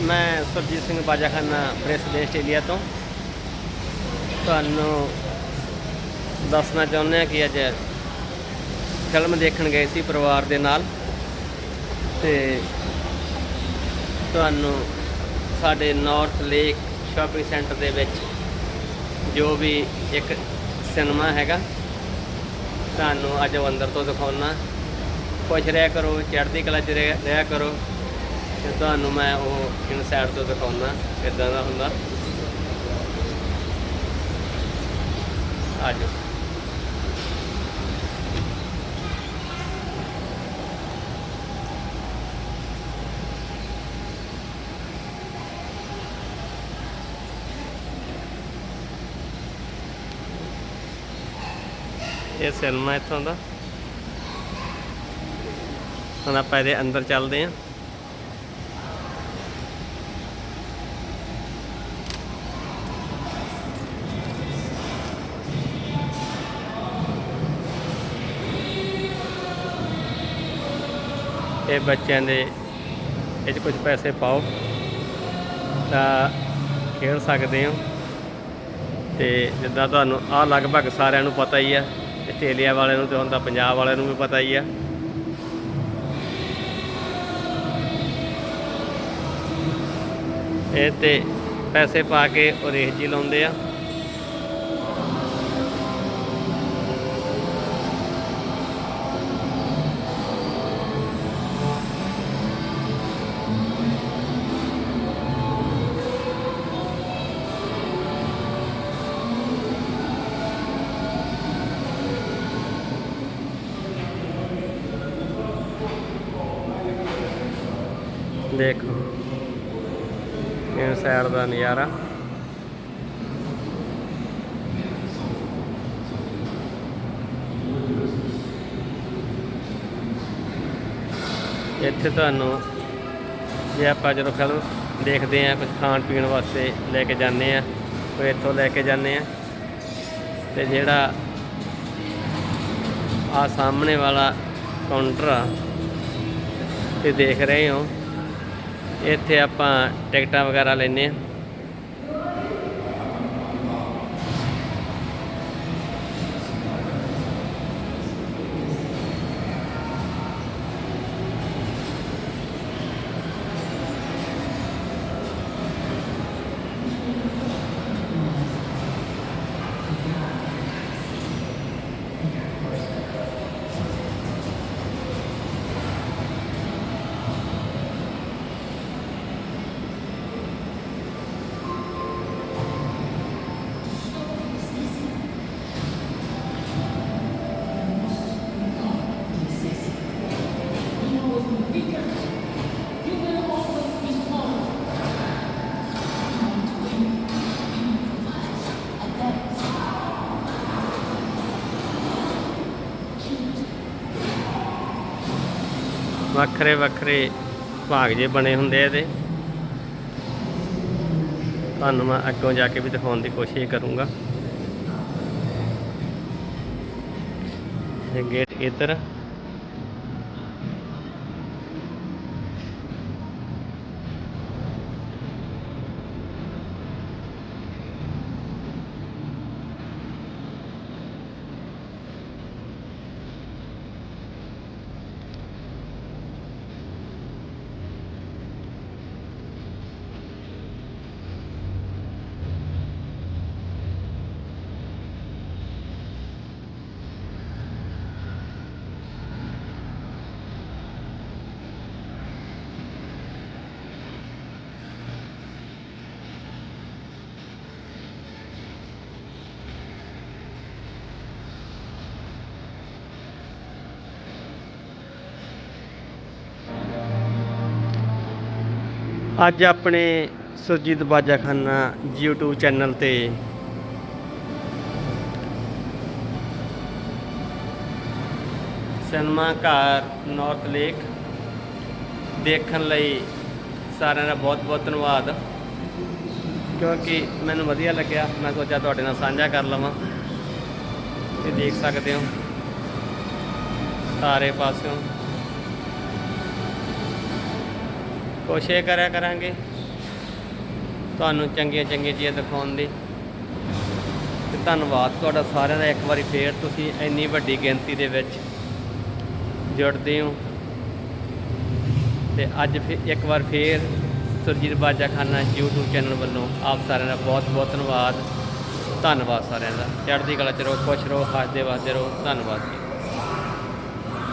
ਮੈਂ ਸੁਰਜੀਤ ਸਿੰਘ ਬਾਜਾਖਾਨਾ ਪ੍ਰੈਸ ਦੇ ਆਸਟ੍ਰੇਲੀਆ ਤੋਂ। ਤੁਹਾਨੂੰ ਦੱਸਣਾ ਚਾਹੁੰਦੇ ਹਾਂ ਕਿ ਅੱਜ ਫਿਲਮ ਦੇਖਣ ਗਏ ਸੀ ਪਰਿਵਾਰ ਦੇ ਨਾਲ ਤੇ ਤੁਹਾਨੂੰ ਸਾਡੇ ਨਾਰਥ ਲੇਕ ਸ਼ਾਪਿੰਗ ਸੈਂਟਰ ਦੇ ਵਿੱਚ ਜੋ ਵੀ ਇੱਕ ਸਿਨੇਮਾ ਹੈਗਾ, ਤੁਹਾਨੂੰ ਅੱਜ ਅੰਦਰ ਤੋਂ ਦਿਖਾਉਣਾ। ਖੁਸ਼ ਰਿਹਾ ਕਰੋ, ਚੜ੍ਹਦੀ ਕਲਾ 'ਚ ਰਿਹਾ ਰਿਹਾ ਕਰੋ। ਤੇ ਤੁਹਾਨੂੰ ਮੈਂ ਉਹ ਇਨਸਾਈਡ ਤੋਂ ਦਿਖਾਉਣਾ ਕਿੱਦਾਂ ਦਾ ਹੁੰਦਾ। ਆਜੋ। ਇਹ ਸਿਨੇਮਾ ਇੱਥੋਂ ਦਾ। ਹੁਣ ਆਪਾਂ ਇਹਦੇ ਅੰਦਰ ਚੱਲਦੇ ਹਾਂ। ਇਹ ਬੱਚਿਆਂ ਦੇ ਇਹ 'ਚ ਕੁਝ ਪੈਸੇ ਪਾਓ ਤਾਂ ਖੇਡ ਸਕਦੇ ਹੋ। ਤੇ ਜਿੱਦਾਂ ਤੁਹਾਨੂੰ ਆ ਲਗਭਗ ਸਾਰਿਆਂ ਨੂੰ ਪਤਾ ਹੀ ਆ, ਆਸਟ੍ਰੇਲੀਆ ਵਾਲਿਆਂ ਨੂੰ ਤੇ ਤਾਂ ਪੰਜਾਬ ਵਾਲਿਆਂ ਨੂੰ ਵੀ ਪਤਾ ਹੀ ਆ। ਇਹ ਤੇ ਪੈਸੇ ਪਾ ਕੇ ਉਹ ਰੇਸ ਜੀ ਲਾਉਂਦੇ ਆ। ਦੇਖੋ। ਇਹ ਸਾਈਡ ਦਾ ਨਜ਼ਾਰਾ। ਇੱਥੇ ਤੁਹਾਨੂੰ ਜੇ ਆਪਾਂ ਜਦੋਂ ਫਿਲਮ ਦੇਖਦੇ ਆ ਕੁਝ ਖਾਣ ਪੀਣ ਵਾਸਤੇ ਲੈ ਕੇ ਜਾਂਦੇ ਆ ਕੋਈ ਇੱਥੋਂ ਲੈ ਕੇ ਜਾਂਦੇ ਆ ਤੇ ਜਿਹੜਾ ਆ ਸਾਹਮਣੇ ਵਾਲਾ ਕਾਊਂਟਰ ਆ ਤੇ ਦੇਖ ਰਹੇ ਹੋ। ਇੱਥੇ ਆਪਾਂ ਟਿਕਟਾਂ ਵਗੈਰਾ ਲੈਨੇ ਆ ਵੱਖਰੇ ਵੱਖਰੇ ਭਾਗ ਜੇ ਬਣੇ ਹੁੰਦੇ ਆ ਇਹਦੇ। ਤੁਹਾਨੂੰ ਮੈਂ ਅੱਗੋਂ ਜਾ ਕੇ ਵੀ ਦਿਖਾਉਣ ਦੀ ਕੋਸ਼ਿਸ਼ ਕਰੂੰਗਾ। ਇਹ ਗੇਟ ਇੱਧਰ। ਅੱਜ ਆਪਣੇ ਸੁਰਜੀਤ ਬਾਜਾਖਾਨਾ YouTube ਚੈਨਲ ਤੇ। ਸਿਨੇਮਾ ਘਰ ਨਾਰਥ ਲੇਕ ਦੇਖਣ ਲਈ ਸਾਰਿਆਂ ਦਾ ਬਹੁਤ ਬਹੁਤ ਧੰਨਵਾਦ। ਕਿਉਂਕਿ ਮੈਨੂੰ ਵਧੀਆ ਲੱਗਿਆ। ਮੈਂ ਸੋਚਿਆ ਤੁਹਾਡੇ ਨਾਲ ਸਾਂਝਾ ਕਰ ਲਵਾਂ। ਤੇ ਦੇਖ ਸਕਦੇ ਹੋ। ਸਾਰੇ ਪਾਸਿਓਂ। ਕੋਸ਼ਿਸ਼ ਕਰਿਆ ਕਰਾਂਗੇ। ਤੁਹਾਨੂੰ ਚੰਗੀਆਂ ਚੰਗੀਆਂ ਚੀਜ਼ਾਂ ਦਿਖਾਉਣ ਦੀ। ਤੇ ਧੰਨਵਾਦ ਤੁਹਾਡਾ ਸਾਰਿਆਂ ਦਾ। ਇੱਕ ਵਾਰੀ ਫੇਰ ਤੁਸੀਂ ਇੰਨੀ ਵੱਡੀ ਗਿਣਤੀ ਦੇ ਵਿੱਚ ਜੁੜਦੇ ਹੋ। ਤੇ ਅੱਜ ਫਿਰ ਇੱਕ ਵਾਰ ਫੇਰ ਸੁਰਜੀਤ ਬਾਜਾ ਖਾਨਾ YouTube ਚੈਨਲ ਵੱਲੋਂ ਆਪ ਸਾਰਿਆਂ ਦਾ ਬਹੁਤ ਬਹੁਤ ਧੰਨਵਾਦ। ਧੰਨਵਾਦ ਸਾਰਿਆਂ ਦਾ। ਚੜ੍ਹਦੀ ਕਲਾ ਚ ਰਹੋ, ਖੁਸ਼ ਰਹੋ, ਹੱਸਦੇ ਵਸਦੇ ਰਹੋ। ਧੰਨਵਾਦ ਜੀ।